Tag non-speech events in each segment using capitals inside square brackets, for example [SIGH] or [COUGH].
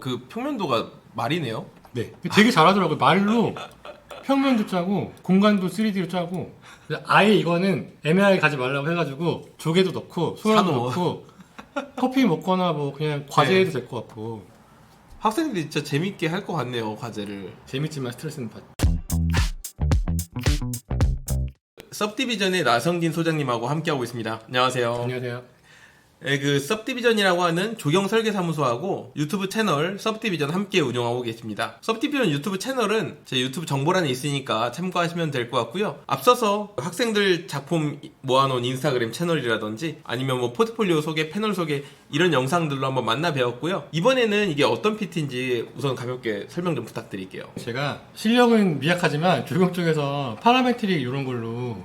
그 평면도가 말이네요. 네. 되게 잘하더라고요. 말로 평면도 짜고 공간도 3D로 짜고 그래서 아예 이거는 애매하게 가지 말라고 해가지고 조개도 넣고 소라도 산호. 넣고 커피 먹거나 뭐 그냥 과제 해도 될 것 같고 학생들이 진짜 재밌게 할 것 같네요 과제를. 재밌지만 스트레스는 받. 섭디비전의 나성진 소장님하고 함께하고 있습니다. 안녕하세요. 안녕하세요. 예, 그 섭디비전이라고 하는 조경 설계 사무소하고 유튜브 채널 섭디비전 함께 운영하고 계십니다. 섭디비전 유튜브 채널은 제 유튜브 정보란에 있으니까 참고하시면 될 것 같고요. 앞서서 학생들 작품 모아놓은 인스타그램 채널이라든지 아니면 뭐 포트폴리오 소개, 패널 소개 이런 영상들로 한번 만나 배웠고요. 이번에는 이게 어떤 PT인지 우선 가볍게 설명 좀 부탁드릴게요. 제가 실력은 미약하지만 조경 쪽에서 파라메트릭 이런 걸로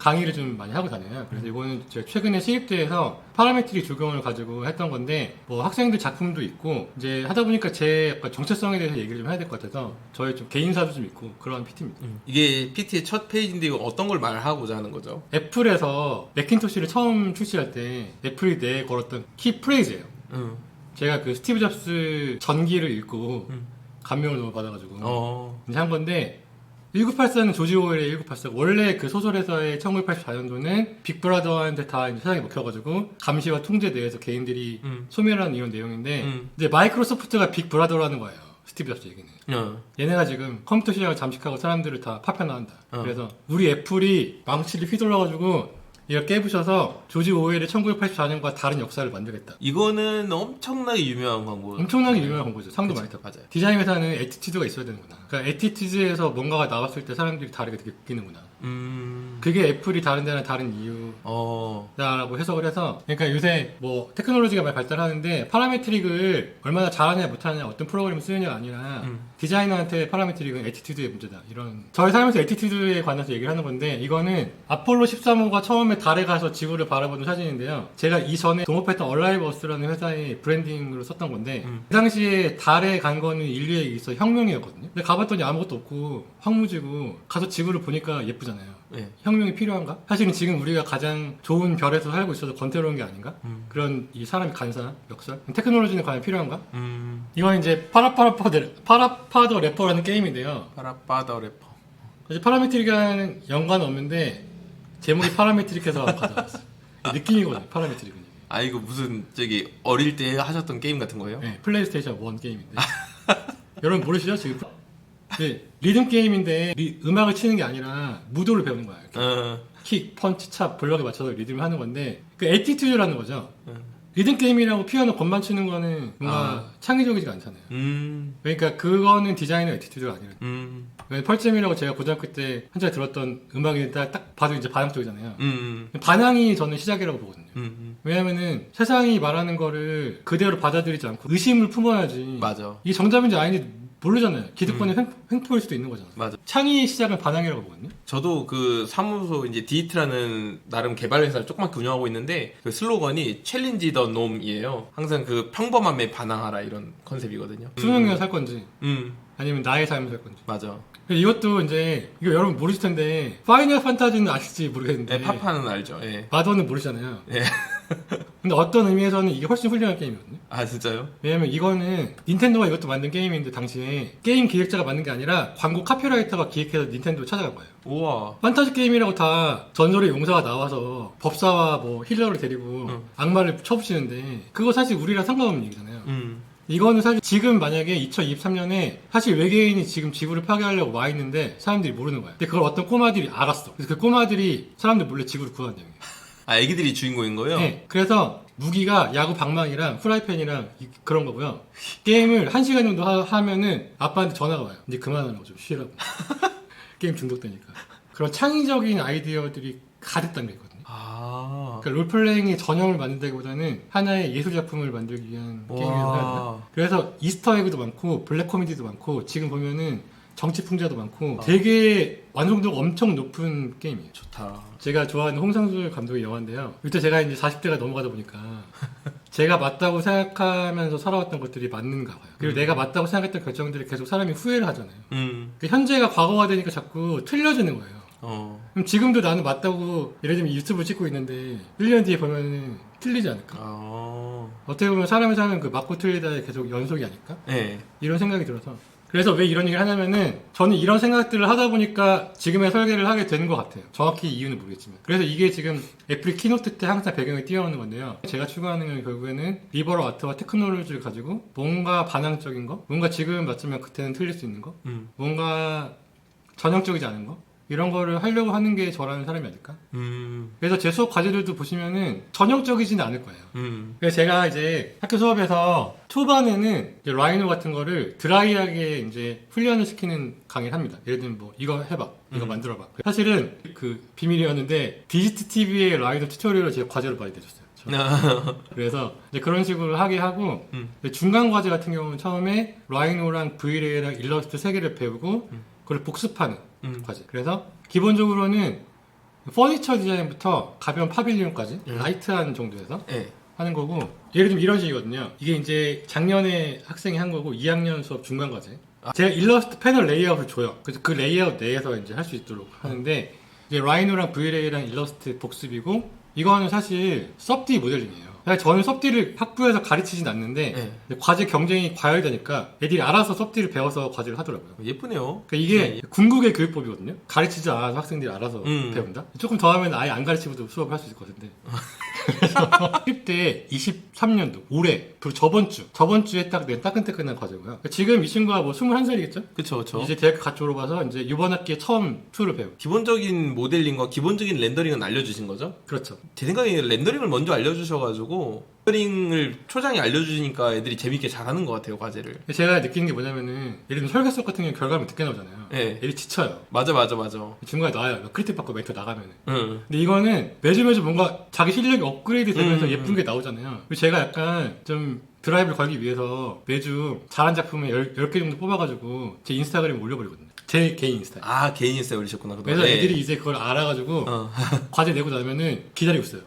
강의를 좀 많이 하고 다녀요. 그래서 이거는 제가 최근에 시립대에서 파라메트릭 조경을 가지고 했던 건데 뭐 학생들 작품도 있고 이제 하다 보니까 제 약간 정체성에 대해서 얘기를 좀 해야 될 것 같아서 저의 좀 개인사도 좀 있고 그런 PT입니다. 이게 PT의 첫 페이지인데 이거 어떤 걸 말하고자 하는 거죠? 애플에서 매킨토시를 처음 출시할 때 애플이 내에 걸었던 키 프레이즈예요. 음. 제가 그 스티브 잡스 전기를 읽고 음. 감명을 너무 받아가지고 어. 이제 한 건데 1984는 조지 오웰의 1984 원래 그 소설에서의 1984년도는 빅브라더한테 다 이제 세상에 먹혀가지고 감시와 통제 내에서 개인들이 음. 소멸하는 이런 내용인데 음. 이제 마이크로소프트가 빅브라더라는 거예요 스티브 잡스 얘기는 어. 얘네가 지금 컴퓨터 시장을 잠식하고 사람들을 다 파편화한다 어. 그래서 우리 애플이 망치를 휘둘러가지고 이걸 깨부셔서 조지 오웰의 1984년과 다른 역사를 만들겠다 이거는 엄청나게 유명한 광고. 엄청나게 유명한 광고죠 상도 많이 타고 맞아요. 디자인 회사는 에티튜드가 있어야 되는구나. 그러니까 에티튜드에서 뭔가가 나왔을 때 사람들이 다르게 느끼는구나. 음. 그게 애플이 다른 데랑 다른 어. 이유다라고 해석을 해서 그러니까 요새 뭐 테크놀로지가 많이 발달하는데 파라메트릭을 얼마나 잘하냐 못하냐 어떤 프로그램을 쓰느냐가 아니라 음. 디자이너한테 파라메트릭은 에티튜드의 문제다 이런 저희 삶에서 에티튜드에 관해서 얘기를 하는 건데 이거는 아폴로 13호가 처음에 달에 가서 지구를 바라보는 사진인데요 제가 이전에 동업했던 얼라이버스라는 회사의 브랜딩으로 썼던 건데 음. 그 당시에 달에 간 거는 인류에 있어 혁명이었거든요 근데 가봤더니 아무것도 없고 황무지고 가서 지구를 보니까 예쁘잖아 요 네. 혁명이 필요한가? 사실은 지금 우리가 가장 좋은 별에서 살고 있어서 권태로운 게 아닌가? 음. 그런 이 사람의 간사, 역설? 테크놀로지는 과연 필요한가? 음. 이건 이제 파라파라파더, 파라파더 래퍼라는 게임인데요. 파라파더 래퍼. 사실 파라메트릭이랑 연관은 없는데 제목이 파라메트릭해서 [LAUGHS] 가져왔어요. 느낌이거든요, 파라메트릭은. 아 이거 무슨 저기 어릴 때 하셨던 게임 같은 거예요? 네, 플레이스테이션 1 게임인데. [LAUGHS] 여러분 모르시죠? 지금 네, 리듬 게임인데 리- 음악을 치는 게 아니라 무도를 배우는 거야. 이렇게. 어. 킥, 펀치, 찹, 블럭에 맞춰서 리듬을 하는 건데 그 에티튜드라는 거죠. 음. 리듬 게임이라고 피아노 건반 치는 거는 뭔가 창의적이지가 않잖아요. 음. 그러니까 그거는 디자이너 에티튜드가 아니라 음. 펄잼이라고 제가 고등학교 때 한자 들었던 음악이 딱, 딱 봐도 이제 반항 쪽이잖아요. 음. 반항이 저는 시작이라고 보거든요. 음. 왜냐면은 세상이 말하는 거를 그대로 받아들이지 않고 의심을 품어야지. 맞아. 이게 정답인지 아닌지 모르잖아요. 기득권의 횡, 횡포일 수도 있는 거잖아요. 맞아. 창의 시작은 반항이라고 보거든요. 저도 그 사무소 이제 디이트라는 나름 개발 회사를 조그맣게 운영하고 있는데 그 슬로건이 챌린지 더 놈이에요. 항상 그 평범함에 반항하라 이런 컨셉이거든요. 수능이가 살 건지 음. 아니면 나의 삶을 살 건지. 맞아. 이것도 이제 이거 여러분 모르실 텐데 파이널 판타지는 아실지 모르겠는데 네, 파파는 알죠. 예. 마더는 모르잖아요. 예. [LAUGHS] 근데 어떤 의미에서는 이게 훨씬 훌륭한 게임이거든요. 아 진짜요? 왜냐면 이거는 닌텐도가 이것도 만든 게임인데 당시에 게임 기획자가 만든 게 아니라 광고 카피라이터가 기획해서 닌텐도 찾아간 거예요. 우와. 판타지 게임이라고 다 전설의 용사가 나와서 법사와 뭐 힐러를 데리고 응. 악마를 쳐부시는데 그거 사실 우리랑 상관없는 얘기잖아요. 음. 이거는 사실 지금 만약에 2023년에 사실 외계인이 지금 지구를 파괴하려고 와 있는데 사람들이 모르는 거야. 근데 그걸 어떤 꼬마들이 알았어. 그래서 그 꼬마들이 사람들 몰래 지구를 구한 내용이에요. 아 애기들이 주인공인 거예요? 네. 그래서 무기가 야구 방망이랑 프라이팬이랑 이- 그런 거고요. 게임을 한 시간 정도 하, 면은 아빠한테 전화가 와요. 이제 그만하라고 좀 쉬라고. [LAUGHS] 게임 중독되니까. 그런 창의적인 아이디어들이 가득 담겨 있거든요. 아. 그러니까 롤플레잉의 전형을 만든다기보다는 하나의 예술 작품을 만들기 위한 게임이라고 해야 되나? 와. 그래서 이스터 에그도 많고 블랙 코미디도 많고 지금 보면은 정치 풍자도 많고 아. 되게 완성도가 엄청 높은 게임이에요. 좋다. 제가 좋아하는 홍상수 감독의 영화인데요. 이때 제가 이제 40대가 넘어가다 보니까 [LAUGHS] 제가 맞다고 생각하면서 살아왔던 것들이 맞는가 봐요. 그리고 내가 맞다고 생각했던 결정들이 계속 사람이 후회를 하잖아요. 음. 그 현재가 과거가 되니까 자꾸 틀려지는 거예요. 어. 그럼 지금도 나는 맞다고 예를 들면 유튜브 찍고 있는데 1년 뒤에 보면은 틀리지 않을까? 아. 어떻게 보면 사람이 사는 그 맞고 틀리다의 계속 연속이 아닐까? 네. 이런 생각이 들어서 그래서 왜 이런 얘기를 하냐면은 저는 이런 생각들을 하다 보니까 지금의 설계를 하게 되는 것 같아요. 정확히 이유는 모르겠지만. 그래서 이게 지금 애플이 키노트 때 항상 배경에 띄어오는 건데요. 제가 추구하는 건 결국에는 리버럴 아트와 테크놀로지를 가지고 뭔가 반항적인 거 뭔가 지금 맞지만 그때는 틀릴 수 있는 거 음. 뭔가 전형적이지 않은 거 이런 거를 하려고 하는 게 저라는 사람이 아닐까 음. 그래서 제 수업 과제들도 보시면은 전형적이지는 않을 거예요 음. 그래서 제가 이제 학교 수업에서 초반에는 이제 라이노 같은 거를 드라이하게 이제 훈련을 시키는 강의를 합니다. 예를 들면 뭐 이거 해봐, 이거 음. 만들어봐. 사실은 그 비밀이었는데 디지트 TV의 라이노 튜토리얼을 제가 과제로 많이 내줬어요. 저. [LAUGHS] 그래서 이제 그런 식으로 하게 하고 음. 중간 과제 같은 경우는 처음에 라이노랑 브이레이랑 일러스트 세 개를 배우고 음. 그걸 복습하는 음. 과제. 그래서 기본적으로는 퍼니처 디자인부터 가벼운 파빌리온까지 음. 라이트한 정도에서 네. 하는 거고 예를 들면 이런 식이거든요 이게 이제 작년에 학생이 한 거고 2학년 수업 중간 과제 아. 제가 일러스트 패널 레이아웃을 줘요 그래서 그 레이아웃 내에서 이제 할 수 있도록 하는데 이제 라이노랑 브이레이랑 일러스트 복습이고 이거는 사실 섭디 모델링이에요 사실 저는 섭디를 학부에서 가르치진 않는데 네. 근데 과제 경쟁이 과열되니까 애들이 알아서 섭디를 배워서 과제를 하더라고요 예쁘네요. 그러니까 이게 네. 궁극의 교육법이거든요. 가르치지 않아서 학생들이 알아서 음. 배운다. 조금 더 하면 아예 안 가르치고도 수업을 할 수 있을 것 같은데. 그래서 10대 23년도 올해 그리고 저번 주 저번 주에 딱낸 따끈따끈한 과제고요. 그러니까 지금 이 친구가 뭐 21살이겠죠? 그쵸, 그쵸. 이제 대학 갓 졸업와서 이제 이번 학기에 처음 툴을 배우고. 기본적인 모델링과 기본적인 렌더링은 알려주신 거죠? 그렇죠. 제 생각에 렌더링을 먼저 알려주셔가지고 렌더링을 초장에 알려주시니까 애들이 재밌게 잘하는 것 같아요 과제를. 제가 느낀 게 뭐냐면은 예를 들면 설계 수업 같은 경우 결과물 늦게 나오잖아요. 네. 애들이 지쳐요. 맞아 맞아 맞아. 중간에 나와요. 크리틱 받고 멘트 나가면은. 응. 근데 이거는 매주 매주 뭔가 자기 실력이 업그레이드 되면서 음, 예쁜 게 나오잖아요. 그리고 제가 약간 좀 드라이브를 걸기 위해서 매주 잘한 작품을 10, 개 정도 뽑아가지고 제 인스타그램에 올려버리거든요. 제 개인 인스타에. 아 개인 인스타에 올리셨구나. 그동안. 그래서 네. 애들이 이제 그걸 알아가지고 어. [LAUGHS] 과제 내고 나면은 기다리고 있어요.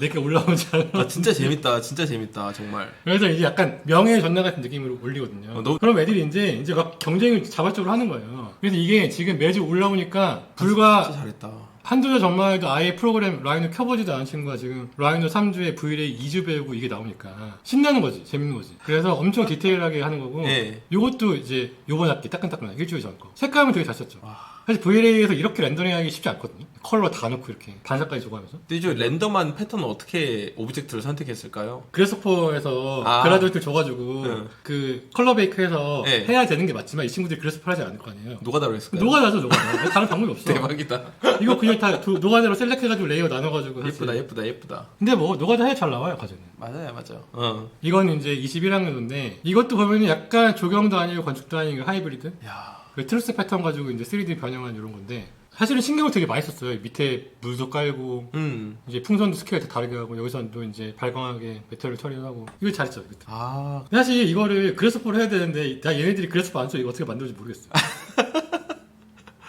내게 올라오지 않아. 아 진짜 재밌다. 진짜 재밌다. 정말. 그래서 이제 약간 명예 전당 같은 느낌으로 올리거든요. 어, 너- 그럼 애들이 이제 이제 막 경쟁을 자발적으로 하는 거예요. 그래서 이게 지금 매주 올라오니까 불과 진짜 잘했다. 한두 달 전만 해도 아예 프로그램 라이노 켜보지도 않은 친구가 지금 라이노 3주에 V레이 2주 배우고 이게 나오니까 신나는 거지 재밌는 거지 그래서 엄청 디테일하게 하는 거고 예. 요것도 이제 요번 학기 따끈따끈한 일주일 전 거 색감은 되게 잘 썼죠 와. 사실 V레이에서 이렇게 렌더링하기 쉽지 않거든요 컬러 다 넣고 이렇게 반사까지 조고하면서 근데 이제 랜덤한 패턴은 어떻게 오브젝트를 선택했을까요? 그래서퍼에서 아. 그라듀에이트 줘가지고 응. 그 컬러 베이크해서 네. 해야 되는 게 맞지만 이 친구들이 그래서퍼 하지 않을 거 아니에요 노가다로 했을까요? 노가다죠 노가다 다른 방법이 없어 대박이다. 이거 그냥 다 도- 노가다로 셀렉해가지고 레이어 나눠가지고 사실. 예쁘다 예쁘다 예쁘다. 근데 뭐 노가다 해야 잘 나와요 과제는 맞아요 맞아요. 어. 이건 이제 21학년인데 이것도 보면 약간 조경도 아니고 건축도 아니고 하이브리드 야. 그 트루스 패턴 가지고 이제 3D 변형한 이런 건데 사실은 신경을 되게 많이 썼어요 밑에 물도 깔고 음. 이제 풍선도 스케일 다 다르게 하고 여기서는 또 이제 발광하게 메탈을 처리하고 이거 잘했죠 이것도. 아. 사실 이거를 그래스퍼로 해야 되는데 나 얘네들이 그래스퍼 안써 이거 어떻게 만들지 모르겠어 근데 [LAUGHS]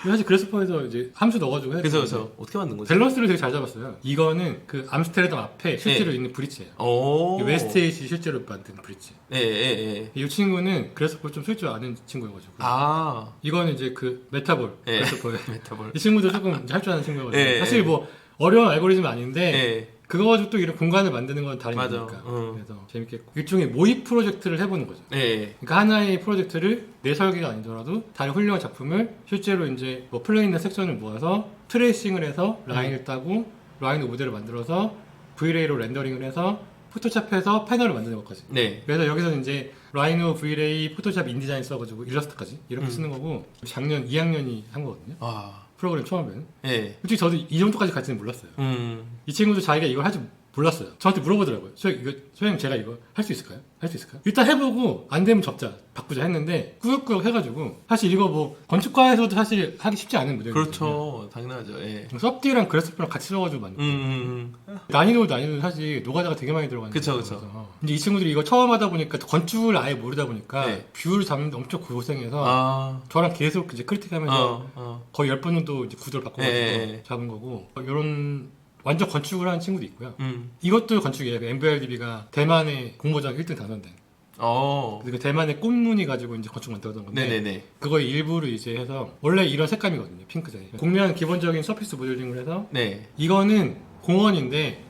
사실 그래스퍼에서 이제 함수 넣어가지고 해야 그래서 그래서 어떻게 만든 거지? 밸런스를 되게 잘 잡았어요 이거는 그 암스테르담 앞에 실제로 네. 있는 브릿지예요 오. 웨스트에이시 실제로 만든 브릿지 예 예 예. 이 친구는 그래서볼 좀쓸 줄 아는 친구여가지고 아. 이거는 이제 그 메타볼 예. 그래서볼 [LAUGHS] 메타볼. 이 친구도 조금 할 줄 아는 친구여가지고 예, 사실 예. 뭐 어려운 알고리즘은 아닌데 예. 그거 가지고 또 이런 공간을 만드는 건 다른 맞아. 거니까 응. 그래서 재밌겠고 일종의 모의 프로젝트를 해보는 거죠 예. 그러니까 하나의 프로젝트를 내 설계가 아니더라도 다른 훌륭한 작품을 실제로 이제 뭐 플레인이나 섹션을 모아서 트레이싱을 해서 라인을 따고 라인 모델을 만들어서 V-Ray로 렌더링을 해서 포토샵해서 패널을 만드는 것까지 네. 그래서 여기서 이제 라이노, V-Ray, 포토샵, 인디자인 써가지고 일러스트까지 이렇게 음. 쓰는 거고 작년 2학년이 한 거거든요. 아. 프로그램 처음에는. 예. 솔직히 저도 이 정도까지 갈지는 몰랐어요. 음. 이 친구도 자기가 이걸 할 줄 몰랐어요. 저한테 물어보더라고요. 소영, 이거, 소영 제가 이거 할 수 있을까요? 할 수 있을까요? 일단 해보고 안 되면 접자, 바꾸자 했는데 꾸역꾸역 해가지고 사실 이거 뭐 건축과에서도 사실 하기 쉽지 않은 모델이거든요. 그렇죠. 당연하죠. 예. 섭디랑 그래스프랑 같이 써가지고 만든 음, 음, 음. 난이도 난이도 사실 노가다가 되게 많이 들어가는 그쵸. 그쵸. 근데 이 친구들이 이거 처음 하다 보니까 건축을 아예 모르다 보니까 네. 뷰를 잡는데 엄청 고생해서 아. 저랑 계속 이제 크리틱하면서 어, 어. 거의 10번 정도 이제 구도를 바꿔가지고 예, 예. 잡은 거고 이런 완전 건축을 하는 친구도 있고요. 음. 이것도 건축이에요. 그 MVRDB가 대만의 공모전 1등 당선된. 어. 그 대만의 꽃무늬 가지고 이제 건축 만들었던 건데 네네네. 그거 일부를 이제 해서 원래 이런 색감이거든요 핑크색 국면 기본적인 서피스 모델링을 해서 네. 이거는 공원인데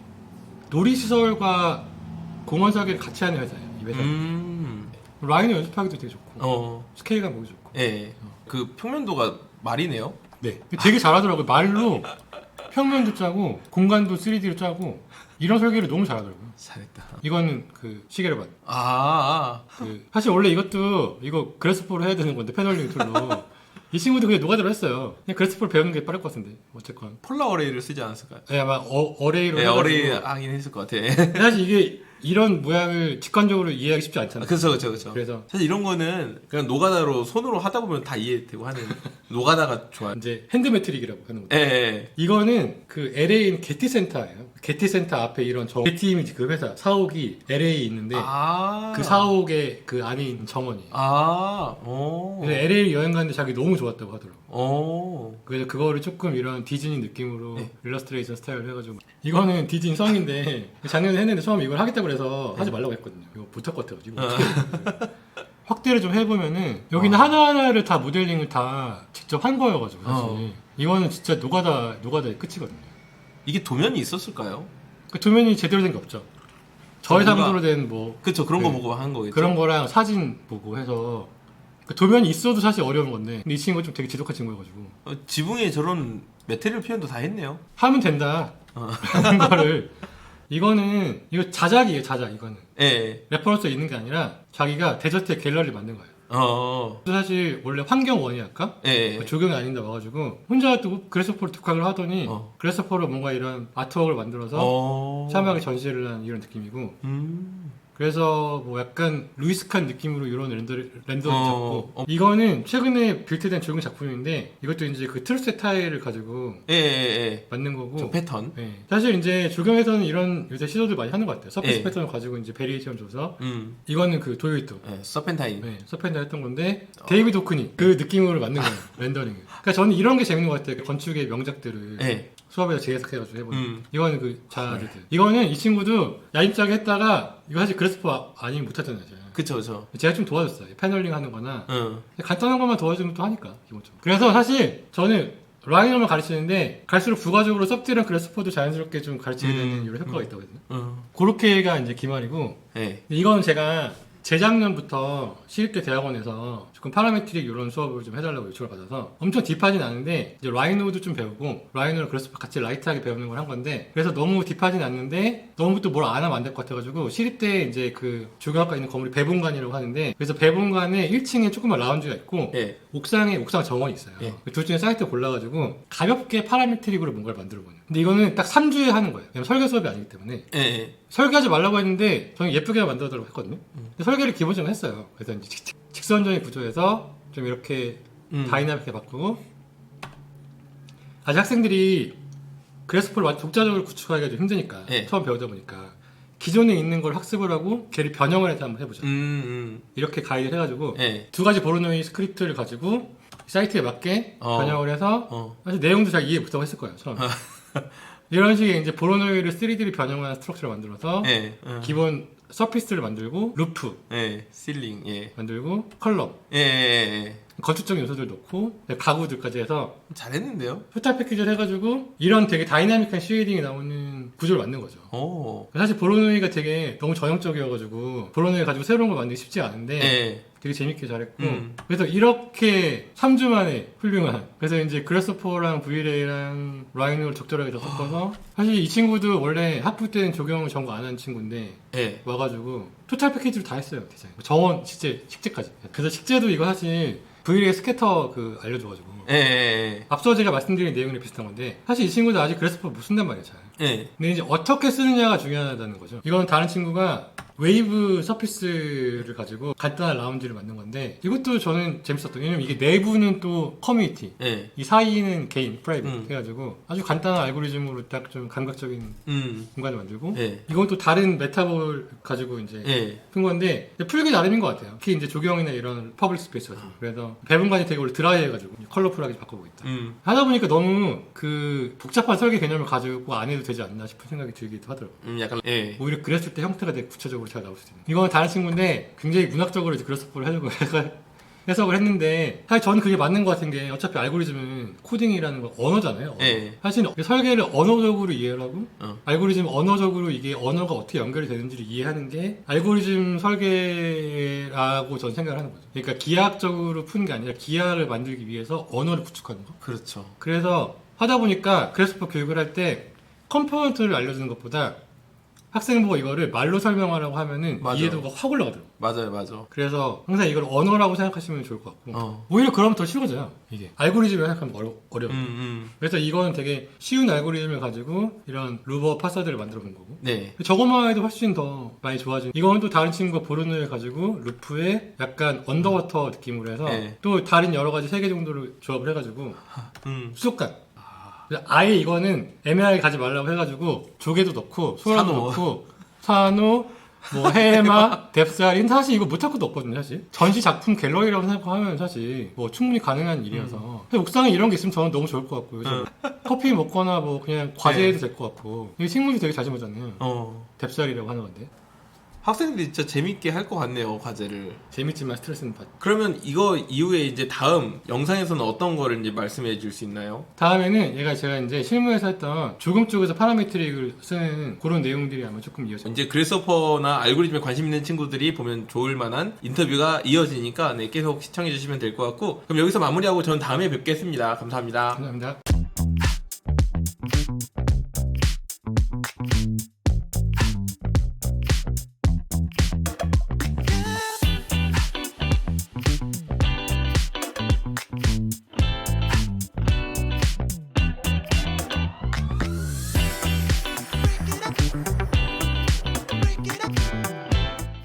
놀이시설과 공원 설계를 같이 하는 회사예요 이 회사 음. 라인을 연습하기도 되게 좋고 어. 스케일감 보기 좋고 예. 그 평면도가 말이네요. 네 되게 잘하더라고요 말로 평면도 짜고 공간도 3D로 짜고 이런 설계를 너무 잘하더라고요 잘했다. 이거는 그 시계를 봐 아. 그 사실 원래 이것도 이거 그래스포로 해야 되는 건데 패널링 툴로 이 친구도 그냥 노가다로 했어요 그냥 그래스포를 배우는 게 빠를 것 같은데 어쨌건 폴라 어레이를 쓰지 않았을까요? 네, 아마 어, 어레이로 네, 해가지고 어레이 하긴 했을 것 같아. 사실 이게 이런 모양을 직관적으로 이해하기 쉽지 않잖아요 그렇죠, 그렇죠, 그렇죠. 그래서 사실 이런 거는 그냥 노가다로 손으로 하다 보면 다 이해되고 하는 [LAUGHS] 노가다가 좋아요. 이제 핸드매트릭이라고 하는 거죠 예, 예. 이거는 그 LA인 게티 센터예요 게티 센터 앞에 이런 저 게티 이미지 그 회사 사옥이 LA에 있는데 아. 그 사옥의 그 안에 있는 정원이에요 아, 오. 그래서 LA 여행 갔는데 자기 너무 좋았다고 하더라고 오. 그래서 그거를 조금 이런 디즈니 느낌으로 네. 일러스트레이션 스타일로 해가지고 이거는 디즈니 성인데 작년에 했는데 처음에 이걸 하겠다고 그래서 하지 말라고 했거든요 이거 못할 것 같아가지고 어떻게 해야 되지? [LAUGHS] 확대를 좀 해보면은 여기는 어. 하나하나를 다 모델링을 다 직접 한 거여가지고 사실 어. 이거는 진짜 노가다 노가다의 끝이거든요 이게 도면이 있었을까요? 그 도면이 제대로 된 게 없죠 저해 뭔가- 상도로 된 뭐 그쵸, 그런 거 네. 보고 한 거겠죠. 그런 거랑 사진 보고 해서 그 도면이 있어도 사실 어려운 건데 근데 이 친구가 좀 되게 지독한 친구여가지고 어, 지붕에 저런 메테리얼 표현도 다 했네요. 하면 된다 어. 하는 거를 이거는 이거 자작이에요 자작 이거는 예, 예. 레퍼런스 있는 게 아니라 자기가 데저트에 갤러리를 만든 거예요 어, 사실 원래 환경원이 할까? 예, 예. 조경이 아닌데 와가지고 혼자 또 그래서포를 독학을 하더니 어. 그래서포로 뭔가 이런 아트웍을 만들어서 어. 참하게 전시를 한 이런 느낌이고 음. 그래서 뭐 약간 루이스칸 느낌으로 이런 렌더, 렌더를 어, 잡고 어. 이거는 최근에 빌트된 조경 작품인데 이것도 이제 그 트루스 타일을 가지고 예, 예, 예. 만든 거고 저 패턴. 네. 사실 이제 조경에서는 이런 요새 시도들 많이 하는 것 같아요 서피스 예. 패턴을 가지고 이제 베리에이션 줘서 음. 이거는 그 도요이토 예, 서펜타인. 네, 서펜다 했던 건데 데이비드 호크니 그 느낌으로 만든 거예요 [LAUGHS] 렌더링 그러니까 저는 이런 게 재밌는 것 같아요 건축의 명작들을 예. 수업에서 재해석해가지고 해보는 음. 이거는 그 자아들 이거는 이 친구도 야심차게 했다가 이거 사실 그래스포 아- 아니면 못하잖아요 제가. 그쵸, 그쵸. 제가 좀 도와줬어요 패널링 하는 거나 응. 간단한 것만 도와주면 또 하니까 기본적으로 그래서 사실 저는 라이너만 가르치는데 갈수록 부가적으로 서브티랑 그래스포도 자연스럽게 좀 가르치게 되는 음. 이런 효과가 있다고 했나 응. 그렇게가 이제 기말이고 예. 이건 제가 재작년부터 시립대 대학원에서 조금 파라메트릭 이런 수업을 좀 해달라고 요청을 받아서 엄청 딥하진 않은데 이제 라이노도 좀 배우고 라이노랑 그래서 같이 라이트하게 배우는 걸 한 건데 그래서 너무 딥하진 않는데 너무 또 뭘 안 하면 안 될 것 같아가지고 시립대 이제 그 조경학과 있는 건물이 배분관이라고 하는데 그래서 배분관에 1층에 조그만 라운지가 있고 예. 옥상에 옥상 정원이 있어요. 예. 그둘 중에 사이트 골라가지고 가볍게 파라메트릭으로 뭔가를 만들어 보는. 근데 이거는 딱 3주에 하는 거예요. 왜냐면 설계 수업이 아니기 때문에. 예, 예. 설계하지 말라고 했는데 저는 예쁘게 만들어달라고 했거든요. 근데 설계를 기본적으로 했어요. 그래서 이제 직- 직선적인 구조에서 좀 이렇게 음. 다이나믹하게 바꾸고 아직 학생들이 그래스포를 완전 독자적으로 구축하기가 좀 힘드니까 예. 처음 배우다 보니까 기존에 있는 걸 학습을 하고 걔를 변형을 해서 한번 해보자. 음, 음. 이렇게 가이드를 해가지고 예. 두 가지 보르노이 스크립트를 가지고 사이트에 맞게 어. 변형을 해서 어. 사실 내용도 잘 이해 못하고 했을 거예요 처음 [LAUGHS] 이런 식의 이제 보르노이를 3D로 변형한 스트럭처를 만들어서 예. 어. 기본 서피스를 만들고 루프 예. 실링. 예. 만들고 컬럼 예, 예, 예. 건축적인 요소들 넣고 가구들까지 해서 잘했는데요? 토탈 패키지를 해가지고 이런 되게 다이나믹한 쉐이딩이 나오는 구조를 만든 거죠 오. 사실 보르노이가 되게 너무 전형적이어가지고 보르노이 가지고 새로운 걸 만들기 쉽지 않은데 예. 되게 재밌게 잘했고 음. 그래서 이렇게 3주 만에 훌륭한 그래서 이제 그래스포랑 VLA랑 라이노를 적절하게 다 섞어서 [GASPS] 사실 이 친구도 원래 학부 때는 적용을 전공 안 한 친구인데 예. 와가지고 토탈 패키지로 다 했어요 디자인 정원 식재 식재까지 그래서 식재도 이거 사실 VLA 스캐터 그 알려줘가지고 예, 예, 앞서 제가 말씀드린 내용이랑 비슷한 건데 사실 이 친구도 아직 그래스포 못 쓴단 말이에요 잘 예. 예. 근데 이제 어떻게 쓰느냐가 중요하다는 거죠. 이건 다른 친구가 웨이브 서피스를 가지고 간단한 라운지를 만든 건데 이것도 저는 재밌었던 게 왜냐면 이게 내부는 또 커뮤니티 예. 이 사이는 개인 프라이빗 음. 해가지고 아주 간단한 알고리즘으로 딱 좀 감각적인 음. 공간을 만들고 예. 이건 또 다른 메타볼 가지고 이제 예. 푼 건데 풀기 나름인 것 같아요. 특히 이제 조경이나 이런 퍼블릭 스페이스 같은 거. 그래서 배분관이 되게 원래 드라이해가지고 컬러풀하게 바꾸고 있다. 음. 하다 보니까 너무 그 복잡한 설계 개념을 가지고 안 해도 되지 않나 싶은 생각이 들기도 하더라고요. 음, 약간 예. 오히려 그랬을 때 형태가 되게 구체적으로 잘 나올 수도 있는. 이건 다른 친구인데 굉장히 문학적으로 이제 그래스퍼를 하려고 해석을 했는데 사실 저는 그게 맞는 것 같은 게 어차피 알고리즘은 코딩이라는 건 언어잖아요. 언어. 예. 사실 설계를 언어적으로 이해를 하고 어. 알고리즘 언어적으로 이게 언어가 어떻게 연결이 되는지를 이해하는 게 알고리즘 설계라고 저는 생각을 하는 거죠. 그러니까 기하학적으로 푸는 게 아니라 기하를 만들기 위해서 언어를 구축하는 거. 그렇죠. 그래서 하다 보니까 그래스퍼 교육을 할 때 컴포넌트를 알려주는 것보다 학생 보고 이거를 말로 설명하라고 하면은 맞아요. 이해도가 확 올라가더라고요. 맞아요, 맞아. 그래서 항상 이걸 언어라고 생각하시면 좋을 것 같고 어. 오히려 그러면 더 쉬워져요. 이게 알고리즘을 생각하면 어려, 어려워요. 음, 음. 그래서 이건 되게 쉬운 알고리즘을 가지고 이런 루버 파사드를 만들어 본 거고 네. 저것만 해도 훨씬 더 많이 좋아진 이건 또 다른 친구가 보르는을 가지고 루프에 약간 언더워터 느낌으로 해서 네. 또 다른 여러 가지 세 개 정도를 조합을 해가지고 음. 수족관 아예 이거는 애매하게 가지 말라고 해가지고 조개도 넣고 소라도 산호. 넣고 산호 뭐 해마 [LAUGHS] 뎁살인 사실 이거 못할 것도 없거든요 사실. 전시 작품 갤러리라고 생각하면 사실 뭐 충분히 가능한 일이어서. 근데 옥상에 이런 게 있으면 저는 너무 좋을 것 같고요. 그래서 [LAUGHS] 커피 먹거나 뭐 그냥 과제해도 될 것 같고. 이게 식물이 되게 잘 심어졌네요. 어. 뎁살이라고 하는 건데 학생들이 진짜 재밌게 할 것 같네요, 과제를. 재밌지만 스트레스는 받 그러면 이거 이후에 이제 다음 영상에서는 어떤 거를 이제 말씀해 줄 수 있나요? 다음에는 얘가 제가 이제 실무에서 했던 조금 쪽에서 파라메트릭을 쓰는 그런 내용들이 아마 조금 이어져 이제 그래서퍼나 알고리즘에 관심 있는 친구들이 보면 좋을 만한 인터뷰가 이어지니까 네, 계속 시청해 주시면 될 것 같고 그럼 여기서 마무리하고 저는 다음에 뵙겠습니다. 감사합니다. 감사합니다